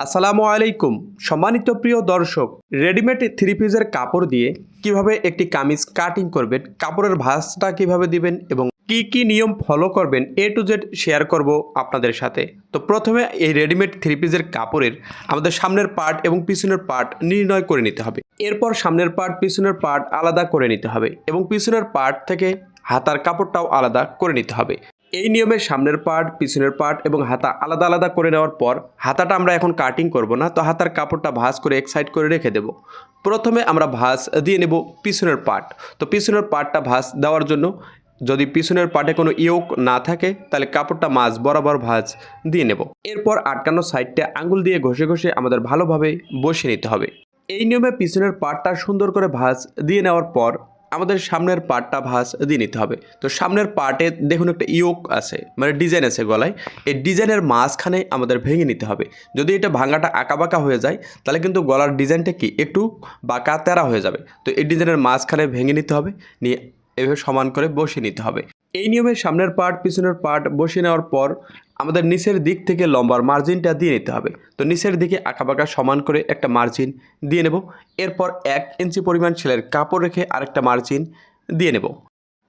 আসসালামু আলাইকুম। সম্মানিত প্রিয় দর্শক, রেডিমেড থ্রি পিসের কাপড় দিয়ে কীভাবে একটি কামিজ কাটিং করবেন, কাপড়ের ভাঁজটা কীভাবে দিবেন এবং কি কি নিয়ম ফলো করবেন এ টু জেড শেয়ার করব আপনাদের সাথে। তো প্রথমে এই রেডিমেড থ্রি পিসের কাপড়ের আমাদের সামনের পার্ট এবং পিছনের পার্ট নির্ণয় করে নিতে হবে। এরপর সামনের পার্ট, পিছনের পার্ট আলাদা করে নিতে হবে এবং পিছনের পার্ট থেকে হাতার কাপড়টাও আলাদা করে নিতে হবে। এই নিয়মে সামনের পার্ট পিছনের পার্ট এবং হাতা আলাদা আলাদা করে নেওয়ার পর হাতাটা আমরা এখন কাটিং করব না, তো হাতার কাপড়টা ভাঁজ করে এক সাইড করে রেখে দেব। প্রথমে আমরা ভাঁজ দিয়ে নেব পিছনের পার্ট তো পিছনের পার্টটা ভাঁজ দেওয়ার জন্য যদি পিছনের পার্টে কোনো ইয়োক না থাকে, তাহলে কাপড়টা মাছ বরাবর ভাঁজ দিয়ে নেব। এরপর আটকানো সাইডটা আঙুল দিয়ে ঘষে ঘষে আমাদের ভালোভাবে বসিয়ে নিতে হবে। এই নিয়মে পিছনের পার্টটা সুন্দর করে ভাঁজ দিয়ে নেওয়ার পর আমাদের সামনের পার্টটা ভাঁজ দিয়ে নিতে হবে। তো সামনের পার্টে দেখুন একটা ইয়োক আছে মানে ডিজাইন আছে গলায়। এই ডিজাইনের মাঝখানে আমাদের ভেঙে নিতে হবে। যদি এটা ভাঙাটা আঁকাবাঁকা হয়ে যায়, তাহলে কিন্তু গলার ডিজাইনটা কি একটু বাঁকা তেরা হয়ে যাবে। তো এই ডিজাইনের মাঝখানে ভেঙে নিতে হবে, নিয়ে এভাবে সমান করে বসিয়ে নিতে হবে। এই নিয়মে সামনের পার্ট পিছনের পার্ট বসিয়ে নেওয়ার পর আমাদের নিচের দিক থেকে লম্বার মার্জিনটা দিয়ে নিতে হবে। তো নিচের দিকে আঁকাবাঁকা সমান করে একটা মার্জিন দিয়ে নেব। এরপর এক ইঞ্চি পরিমাণ সেলাইয়ের কাপড় রেখে আরেকটা মার্জিন দিয়ে নেব।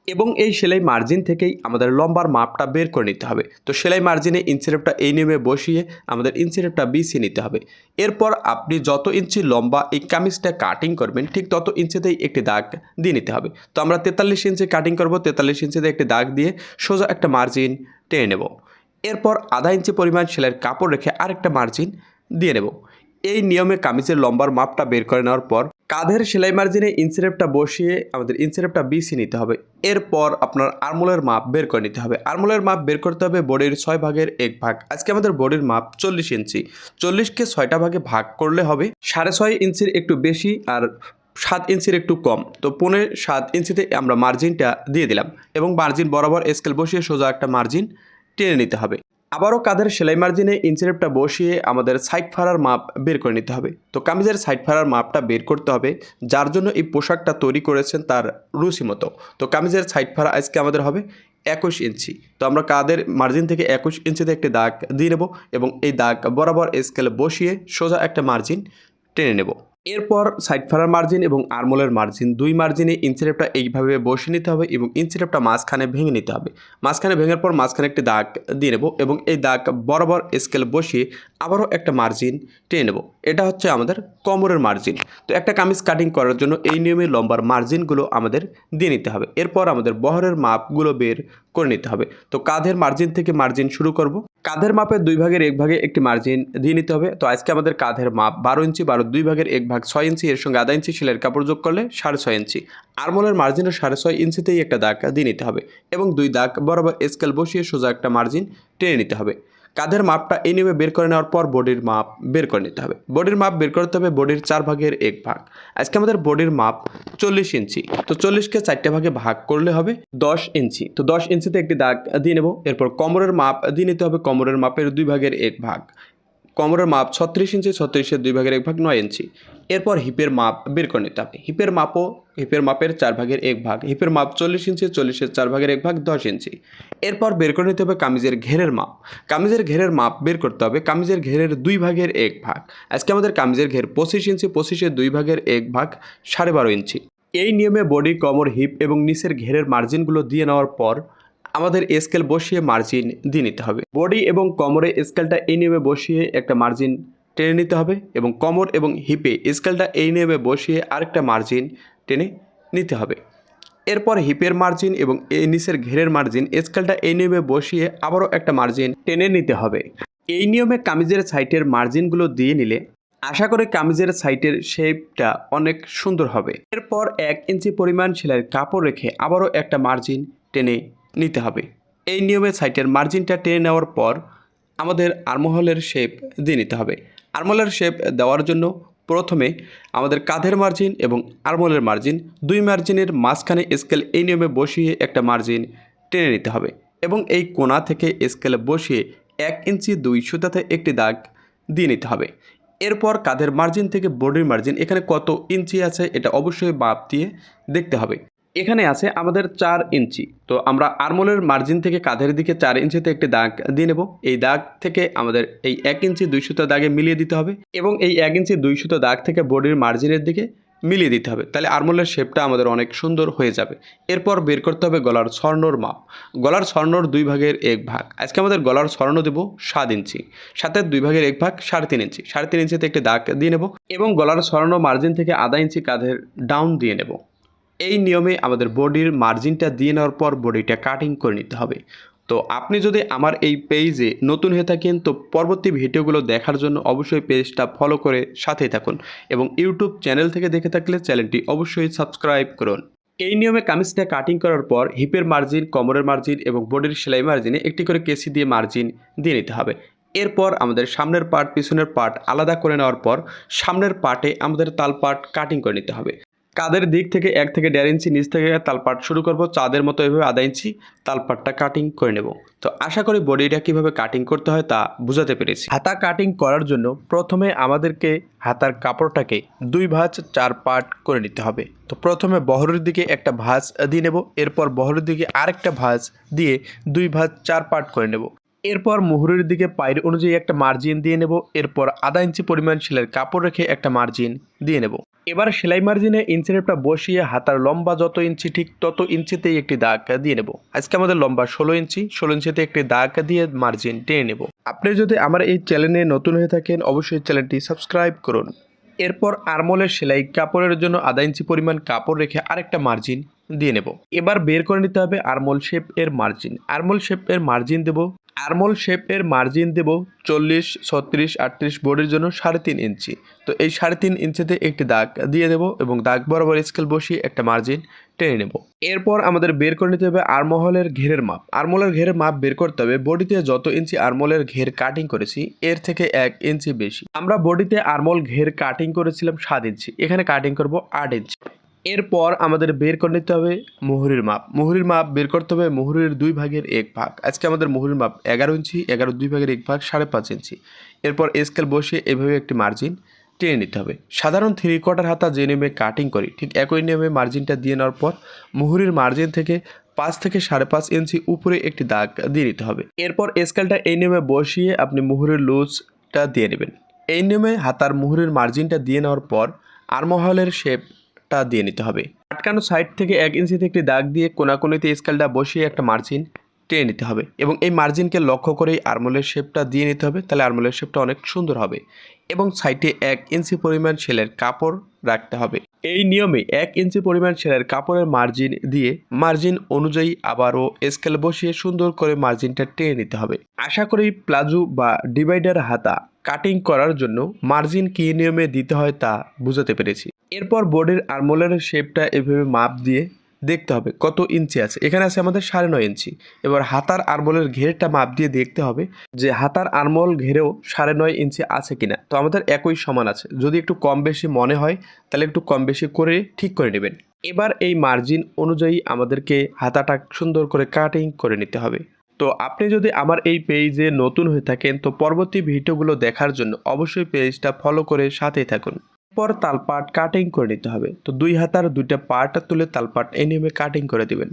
এবং এই সেলাই মার্জিন থেকেই আমাদের লম্বার মাপটা বের করে নিতে হবে। তো সেলাই মার্জিনে ইঞ্চিরেপটা এই নিয়মে বসিয়ে আমাদের ইঞ্চিরেপটা বিছিয়ে নিতে হবে। এরপর আপনি যত ইঞ্চি লম্বা এই কামিজটা কাটিং করবেন, ঠিক তত ইঞ্চিতেই একটি দাগ দিয়ে নিতে হবে। তো আমরা তেতাল্লিশ ইঞ্চি কাটিং করব, তেতাল্লিশ ইঞ্চিতে একটি দাগ দিয়ে সোজা একটা মার্জিন টেনে নেব। এরপর আধা ইঞ্চি পরিমাণ সেলাইয়ের কাপড় রেখে আরেকটা মার্জিন দিয়ে নেব। এই নিয়মে কামিজের লম্বার মাপটা বের করে নেওয়ার পর কাঁধের সেলাই মার্জিনে ইনসিরেপটা বসিয়ে আমাদের ইনসিরেপটা বিছিয়ে নিতে হবে। এরপর আপনার আরমোলের মাপ বের করে নিতে হবে। আরমোলের মাপ বের করতে হবে বডির ছয় ভাগের এক ভাগ। আজকে আমাদের বডির মাপ চল্লিশ ইঞ্চি। চল্লিশকে ছয়টা ভাগে ভাগ করলে হবে সাড়ে ছয় ইঞ্চির একটু বেশি আর সাত ইঞ্চির একটু কম। তো পৌনে সাত ইঞ্চিতে আমরা মার্জিনটা দিয়ে দিলাম এবং মার্জিন বরাবর স্কেল বসিয়ে সোজা একটা মার্জিন টেনে নিতে হবে। আবারও কাঁধের সেলাই মার্জিনে ইঞ্চিরেপটা বসিয়ে আমাদের সাইড ফাড়ার মাপ বের করে নিতে হবে। তো কামিজের সাইড ফাড়ার মাপটা বের করতে হবে, যার জন্য এই পোশাকটা তৈরি করেছেন তার রুচি মতো। তো কামিজের সাইড ফাড়া আজকে আমাদের হবে একুশ ইঞ্চি। তো আমরা কাদের মার্জিন থেকে একুশ ইঞ্চিতে একটি দাগ দিয়ে নেব এবং এই দাগ বরাবর স্কেলে বসিয়ে সোজা একটা মার্জিন টেনে নেব। এরপর সাইড ফারার মার্জিন এবং আরমোলের মার্জিন দুই মার্জিনে ইনসিলেপটা এইভাবে বসে নিতে হবে এবং ইনসিলেপটা মাঝখানে ভেঙে নিতে হবে। মাঝখানে ভেঙের পর মাঝখানে একটি দাগ দিয়ে নেব এবং এই দাগ বরাবর স্কেল বসিয়ে আবারও একটা মার্জিন টেনে নেব। এটা হচ্ছে আমাদের কোমরের মার্জিন তো একটা কামিজ কাটিং করার জন্য এই নিয়মে লম্বার মার্জিনগুলো আমাদের দিয়ে নিতে হবে। এরপর আমাদের বহরের মাপগুলো বের করে নিতে হবে। তো কাঁধের মার্জিন থেকে মার্জিন শুরু করব। কাঁধের মাপের দুই ভাগের এক ভাগে একটি মার্জিন দিয়ে নিতে হবে। তো আজকে আমাদের কাঁধের মাপ বারো ইঞ্চি, বারো দুই ভাগের এক ভাগ ছয় ইঞ্চি, এর সঙ্গে আধা ইঞ্চি সেলের কাপড় যোগ করলে সাড়ে ছয় ইঞ্চি। আরমোলের মার্জিনও সাড়ে ছয় ইঞ্চিতেই একটা দাগ দিয়ে নিতে হবে। এবং দুই দাগ বরাবর স্কেল বসিয়ে সোজা একটা মার্জিন টেনে নিতে হবে। কাঁধের মাপটা এই বের করে নেওয়ার পর বডির মাপ বের করে নিতে হবে। বডির মাপ বের করতে হবে বডির চার ভাগের এক ভাগ। আজকে আমাদের বডির মাপ চল্লিশ ইঞ্চি। তো চল্লিশকে চারটে ভাগে ভাগ করলে হবে দশ ইঞ্চি। তো দশ ইঞ্চিতে একটি দাগ দিয়ে নেব। এরপর কোমরের মাপ দিয়ে নিতে হবে। কোমরের মাপের দুই ভাগের এক ভাগ। কোমরের মাপ ছত্রিশ ইঞ্চি, ছত্রিশের দুই ভাগের এক ভাগ নয় ইঞ্চি। এরপর হিপের মাপ বের করে নিতে হবে। হিপের মাপও হিপের মাপের চার ভাগের এক ভাগ। হিপের মাপ চল্লিশ ইঞ্চি, চল্লিশের চার ভাগের এক ভাগ দশ ইঞ্চি। এরপর বের করে নিতে হবে কামিজের ঘেরের মাপ। কামিজের ঘেরের মাপ বের করতে হবে কামিজের ঘেরের দুই ভাগের এক ভাগ। আজকে আমাদের কামিজের ঘের পঁচিশ ইঞ্চি, পঁচিশের দুই ভাগের এক ভাগ সাড়ে বারো ইঞ্চি। এই নিয়মে বডি, কমর, হিপ এবং নিচের ঘেরের মার্জিনগুলো দিয়ে নেওয়ার পর আমাদের স্কেল বসিয়ে মার্জিন দিয়ে নিতে হবে। বডি এবং কোমরে স্কেলটা এই নিয়মে বসিয়ে একটা মার্জিন টেনে নিতে হবে এবং কোমর এবং হিপে স্কেলটা এই নিয়মে বসিয়ে আরেকটা মার্জিন টেনে নিতে হবে। এরপর হিপের মার্জিন এবং এই নিচের ঘেরের মার্জিন স্কেলটা এই নিয়মে বসিয়ে আবারও একটা মার্জিন টেনে নিতে হবে। এই নিয়মে কামিজের সাইটের মার্জিনগুলো দিয়ে নিলে আশা করি কামিজের সাইটের শেপটা অনেক সুন্দর হবে। এরপর এক ইঞ্চি পরিমাণ সেলাইয়ের কাপড় রেখে আবারও একটা মার্জিন টেনে নিতে হবে। এই নিয়মে সাইটের মার্জিনটা টেনে নেওয়ার পর আমাদের আর্মহলের শেপ দিয়ে নিতে হবে। আর্মহলের শেপ দেওয়ার জন্য প্রথমে আমাদের কাঁধের মার্জিন এবং আর্মহলের মার্জিন দুই মার্জিনের মাঝখানে স্কেল এই নিয়মে বসিয়ে একটা মার্জিন টেনে নিতে হবে এবং এই কোণা থেকে স্কেলে বসিয়ে এক ইঞ্চি দুই সুতাতে একটি দাগ দিয়ে নিতে হবে। এরপর কাঁধের মার্জিন থেকে বডির মার্জিন এখানে কত ইঞ্চি আছে এটা অবশ্যই মাপ দিয়ে দেখতে হবে। এখানে আছে আমাদের চার ইঞ্চি। তো আমরা আরমোলের মার্জিন থেকে কাঁধের দিকে চার ইঞ্চিতে একটি দাগ দিয়ে নেব। এই দাগ থেকে আমাদের এই এক ইঞ্চি দুই সুতো দাগে মিলিয়ে দিতে হবে এবং এই এক ইঞ্চি দুই সুতো দাগ থেকে বডির মার্জিনের দিকে মিলিয়ে দিতে হবে। তাহলে আরমোলের শেপটা আমাদের অনেক সুন্দর হয়ে যাবে। এরপর বের করতে হবে গলার স্বর্ণর মাপ। গলার স্বর্ণর দুই ভাগের এক ভাগ। আজকে আমাদের গলার স্বর্ণ দেবো সাত ইঞ্চি। সাতের দুই ভাগের এক ভাগ সাড়ে তিন ইঞ্চি। সাড়ে তিন ইঞ্চিতে একটি দাগ দিয়ে নেব এবং গলার স্বর্ণ মার্জিন থেকে আধা ইঞ্চি কাঁধের ডাউন দিয়ে নেব। এই নিয়মে আমাদের বডির মার্জিনটা দিয়ে নেওয়ার পর বডিটা কাটিং করে নিতে হবে। তো আপনি যদি আমার এই পেজে নতুন হয়ে থাকেন, তো পরবর্তী ভিডিওগুলো দেখার জন্য অবশ্যই পেজটা ফলো করে সাথেই থাকুন এবং ইউটিউব চ্যানেল থেকে দেখে থাকলে চ্যানেলটি অবশ্যই সাবস্ক্রাইব করুন। এই নিয়মে কামিজটা কাটিং করার পর হিপের মার্জিন কোমরের মার্জিন এবং বডির সেলাই মার্জিনে একটি করে কেসি দিয়ে মার্জিন দিয়ে নিতে হবে। এরপর আমাদের সামনের পার্ট পিছনের পার্ট আলাদা করে নেওয়ার পর সামনের পার্টে আমাদের তাল পার্ট কাটিং করে নিতে হবে। কাদের দিক থেকে এক থেকে দেড় ইঞ্চি নিচ থেকে তালপাট শুরু করব, চাঁদের মতো এভাবে আধা ইঞ্চি তালপাটটা কাটিং করে নেব। তো আশা করি বডিটা কীভাবে কাটিং করতে হয় তা বুঝাতে পেরেছি। হাতা কাটিং করার জন্য প্রথমে আমাদেরকে হাতার কাপড়টাকে দুই ভাঁজ চার পার্ট করে নিতে হবে। তো প্রথমে বহরের দিকে একটা ভাঁজ দিয়ে নেব, এরপর বহরের দিকে আরেকটা ভাঁজ দিয়ে দুই ভাঁজ চার পার্ট করে নেব। এরপর মুহুরির দিকে পায়ের অনুযায়ী একটা মার্জিন দিয়ে নেব, এরপর আধা ইঞ্চি পরিমাণ সেলের কাপড় রেখে একটা মার্জিন দিয়ে নেব। এবার সেলাই মার্জিনে ইঞ্চিরেপটা বসিয়ে হাতার লম্বা যত ইঞ্চি ঠিক তত ইঞ্চিতেই একটি দাগ দিয়ে নেব। আজকে আমাদের লম্বা ষোলো ইঞ্চি, ষোলো ইঞ্চিতে একটি দাগ দিয়ে মার্জিন টেনে নেব। আপনি যদি আমার এই চ্যানেলে নতুন হয়ে থাকেন, অবশ্যই চ্যানেলটি সাবস্ক্রাইব করুন। এরপর আরমোলের সেলাই কাপড়ের জন্য আধা ইঞ্চি পরিমাণ কাপড় রেখে আরেকটা মার্জিন দিয়ে নেব। এবার বের করে নিতে হবে আরমোল শেপ এর মার্জিন আরমোল শেপ এর মার্জিন দেব। আরমোল শেপের মার্জিন দেব চল্লিশ, ছত্রিশ, আটত্রিশ বোর্ডের জন্য সাড়ে তিন ইঞ্চি। তো এই সাড়ে তিন ইঞ্চিতে একটি দাগ দিয়ে দেব এবং দাগ বরাবর স্কেল বসিয়ে একটা মার্জিন টেনে নেব। এরপর আমাদের বের করে নিতে হবে আরমহলের ঘেরের মাপ। আরমোলের ঘেরের মাপ বের করতে হবে। বডিতে যত ইঞ্চি আরমোলের ঘের কাটিং করেছি, এর থেকে এক ইঞ্চি বেশি। আমরা বডিতে আরমোল ঘের কাটিং করেছিলাম সাত ইঞ্চি। এখানে কাটিং করব আট ইঞ্চি। এরপর আমাদের বের করে নিতে হবে মুহুরির মাপ। মুহুরির মাপ বের করতে হবে মুহুরির দুই ভাগের এক ভাগ। আজকে আমাদের মুহুরির মাপ এগারো ইঞ্চি, এগারো দুই ভাগের এক ভাগ সাড়ে পাঁচ ইঞ্চি। এরপর স্কেল বসিয়ে এভাবে একটি মার্জিন টেনে নিতে হবে। সাধারণ থ্রি কোয়ার্টার হাতা যে নিয়মে কাটিং করি, ঠিক একই নিয়মে মার্জিনটা দিয়ে নেওয়ার পর মুহুরির মার্জিন থেকে পাঁচ থেকে সাড়ে পাঁচ ইঞ্চি উপরে একটি দাগ দিয়ে নিতে হবে। এরপর স্কেলটা এই নিয়মে বসিয়ে আপনি মুহুরের লুজটা দিয়ে নেবেন। এই নিয়মে হাতার মুহুরের মার্জিনটা দিয়ে নেওয়ার পর আরমহলের শেপটা দিয়ে নিতে হবে। আটকানো সাইড থেকে এক ইঞ্চিতে একটি দাগ দিয়ে কোনাকুনিতে স্কেলটা বসিয়ে একটা মার্জিন টেনে নিতে হবে এবং এই মার্জিনকে লক্ষ্য করেই আরমোলের শেপটা দিয়ে নিতে হবে, তাহলে আরমোলের শেপটা অনেক সুন্দর হবে এবং সাইডে এক ইঞ্চি পরিমাণ সেলের কাপড় রাখতে হবে। এই নিয়মে এক ইঞ্চি পরিমাণ সেলের কাপড়ের মার্জিন দিয়ে মার্জিন অনুযায়ী আবারও স্কেল বসিয়ে সুন্দর করে মার্জিনটা টেনে নিতে হবে। আশা করি প্লাজো বা ডিভাইডার হাতা কাটিং করার জন্য মার্জিন কী নিয়মে দিতে হয় তা বুঝাতে পেরেছি। এরপর বোর্ডের আর্মোলের শেপটা এভাবে মাপ দিয়ে দেখতে হবে কত ইঞ্চি আছে। এখানে আছে আমাদের সাড়ে নয় ইঞ্চি এবার হাতার আরমোলের ঘেরটা মাপ দিয়ে দেখতে হবে যে হাতার আরমোল ঘেরেও সাড়ে নয় ইঞ্চি আছে কিনা। তো আমাদের একই সমান আছে। যদি একটু কম বেশি মনে হয়, তাহলে একটু কম বেশি করে ঠিক করে নেবেন। এবার এই মার্জিন অনুযায়ী আমাদেরকে হাতাটা সুন্দর করে কাটিং করে নিতে হবে। তো আপনি যদি আমার এই পেজে নতুন হয়ে থাকেন, তো পরবর্তী ভিডিওগুলো দেখার জন্য অবশ্যই পেজটা ফলো করে সাথেই থাকুন। পর তালপাট কাটিং করে নিতে হবে। তো দুই হাতার দুইটা পার্ট তুলে তালপাট এনিমে কাটিং করে দিবেন।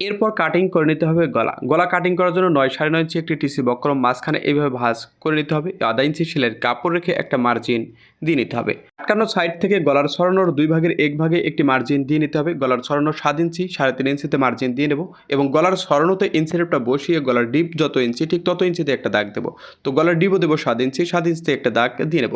এরপর কাটিং করে নিতে হবে গলা। গলা কাটিং করার জন্য নয় সাড়ে নয় ইঞ্চি একটি টিসি বক্রম মাঝখানে এইভাবে ভাঁজ করে নিতে হবে। আধা ইঞ্চি সেলের কাপড় রেখে একটা মার্জিন দিয়ে নিতে হবে। আটকানো সাইড থেকে গলার ছড়ানোর দুই ভাগের এক ভাগে একটি মার্জিন দিয়ে নিতে হবে। গলার ছড়ানো সাত ইঞ্চি সাড়ে তিন ইঞ্চিতে মার্জিন দিয়ে নেব এবং গলার ছড়ানোতে ইঞ্চিরেপটা বসিয়ে গলার ডিপ যত ইঞ্চি ঠিক তত ইঞ্চিতে একটা দাগ দেবো। তো গলার ডিপও দেবো সাত ইঞ্চি সাত ইঞ্চিতে একটা দাগ দিয়ে নেব।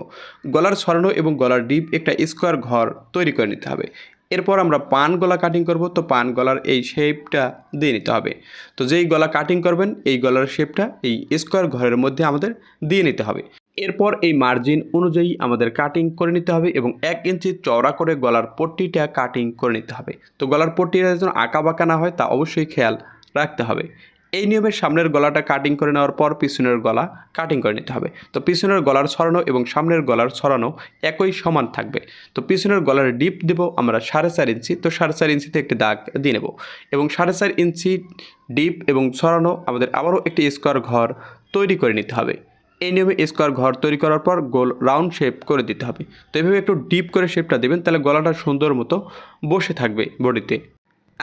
গলার ছড়ানো এবং গলার ডিপ একটা স্কোয়ার ঘর তৈরি করে নিতে হবে। এরপর আমরা পান গলা কাটিং করব, তো পান গলার এই শেপটা দিয়ে নিতে হবে। তো যেই গলা কাটিং করবেন, এই গলার শেপটা এই স্কোয়ার ঘরের মধ্যে আমাদের দিয়ে নিতে হবে। এরপর এই মার্জিন অনুযায়ী আমাদের কাটিং করে নিতে হবে এবং এক ইঞ্চি চওড়া করে গলার পট্টিটা কাটিং করে নিতে হবে। তো গলার পট্টিটা যেন আঁকা বাঁকা না হয়, তা অবশ্যই খেয়াল রাখতে হবে। এই নিয়মে সামনের গলাটা কাটিং করে নেওয়ার পর পিছনের গলা কাটিং করে নিতে হবে। তো পিছনের গলার ছড়ানো এবং সামনের গলার ছড়ানো একই সমান থাকবে। তো পিছনের গলার ডিপ দেব আমরা সাড়ে চার ইঞ্চি, তো সাড়ে চার ইঞ্চিতে একটি দাগ দিয়ে নেব। এবং সাড়ে চার ইঞ্চি ডিপ এবং ছড়ানো আমাদের আবারও একটি স্কোয়ার ঘর তৈরি করে নিতে হবে। এই নিয়মে স্কোয়ার ঘর তৈরি করার পর গোল রাউন্ড শেপ করে দিতে হবে। তো এভাবে একটু ডিপ করে শেপটা দেবেন, তাহলে গলাটা সুন্দর মতো বসে থাকবে বডিতে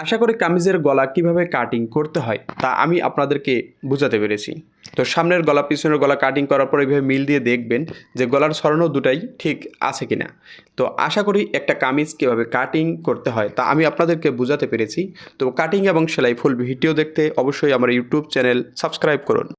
আশা করি কামিজের গলা কীভাবে কাটিং করতে হয় তা আমি আপনাদেরকে বোঝাতে পেরেছি। তো সামনের গলা, পিছনের গলা কাটিং করার পর এইভাবে মিল দিয়ে দেখবেন যে গলার স্বর্ণও দুটাই ঠিক আছে কি না তো আশা করি একটা কামিজ কীভাবে কাটিং করতে হয় তা আমি আপনাদেরকে বোঝাতে পেরেছি। তো কাটিং এবং সেলাই ফুল ভিডিও দেখতে অবশ্যই আমার ইউটিউব চ্যানেল সাবস্ক্রাইব করুন।